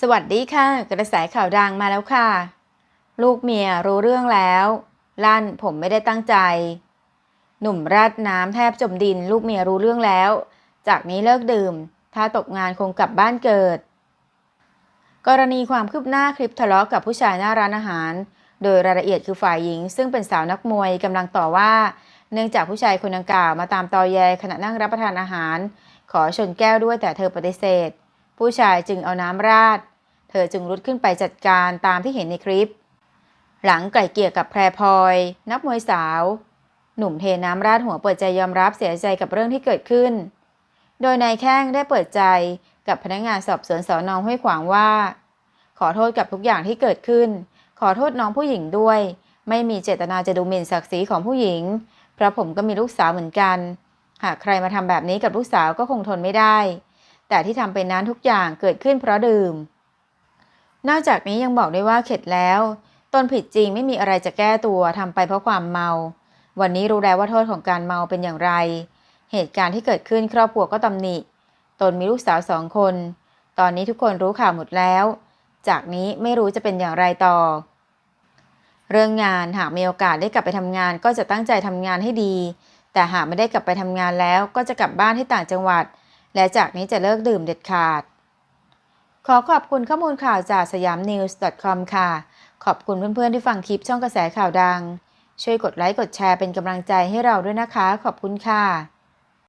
สวัสดีค่ะ กระแสข่าวดังมาแล้วค่ะ ลูกเมียรู้เรื่องแล้ว ลั่นผมไม่ได้ตั้งใจ หนุ่มราดน้ำแทบจมดิน ลูกเมียรู้เรื่องแล้ว จากนี้เลิกดื่ม ถ้าตกงานคงกลับบ้านเกิด กรณีความคืบหน้าคลิปทะเลาะกับผู้ชายหน้าร้านอาหาร โดยรายละเอียดคือฝ่ายหญิง ซึ่งเป็นสาวนักมวยกำลังต่อว่า เนื่องจากผู้ชายคนดังกล่าวมาตามตอแยขณะนั่งรับประทานอาหาร ขอชนแก้วด้วยแต่เธอปฏิเสธ ผู้ชายจึงเอาน้ำราด เธอจึงรุดขึ้นไปจัดการตามที่เห็นในคลิป หลังไก่เกลี่ยกับแพรพลอย นักมวยสาว หนุ่มเทน้ำราดหัวเปิดใจยอมรับเสียใจกับเรื่องที่เกิดขึ้น โดยนายแข้งได้เปิดใจกับพนักงานสอบสวนสอนองห้วยขวางว่า ขอโทษกับทุกอย่างที่เกิดขึ้น ขอโทษน้องผู้หญิงด้วย ไม่มีเจตนาจะดูหมิ่นศักดิ์ศรีของผู้หญิง เพราะผมก็มีลูกสาวเหมือนกัน หากใครมาทำแบบนี้กับลูกสาวก็คงทนไม่ได้ แต่ที่ทำไปนั้นทุกอย่างเกิดขึ้นเพราะดื่ม นอกจากนี้ยังบอกด้วยว่าเข็ดแล้วตนผิดจริงไม่มีอะไรจะแก้ตัวทำไปเพราะความเมา วันนี้รู้แล้วว่าโทษของการเมาเป็นอย่างไร เหตุการณ์ที่เกิดขึ้นครอบครัวก็ตำหนิ ตนมีลูกสาวสองคน ตอนนี้ทุกคนรู้ข่าวหมดแล้ว จากนี้ไม่รู้จะเป็นอย่างไรต่อ เรื่องงานหากมีโอกาสได้กลับไปทำงานก็จะตั้งใจทำงานให้ดี แต่หากไม่ได้กลับไปทำงานแล้วก็จะกลับบ้านที่ต่างจังหวัด และจากนี้จะเลิกดื่มเด็ดขาด ขอขอบคุณข้อมูลข่าวจากสยามนิวส์ com ค่ะ ขอบคุณเพื่อนๆที่ฟังคลิปช่องกระแสข่าวดัง ช่วยกดไลค์กดแชร์เป็นกำลังใจให้เราด้วยนะคะ ขอบคุณค่ะ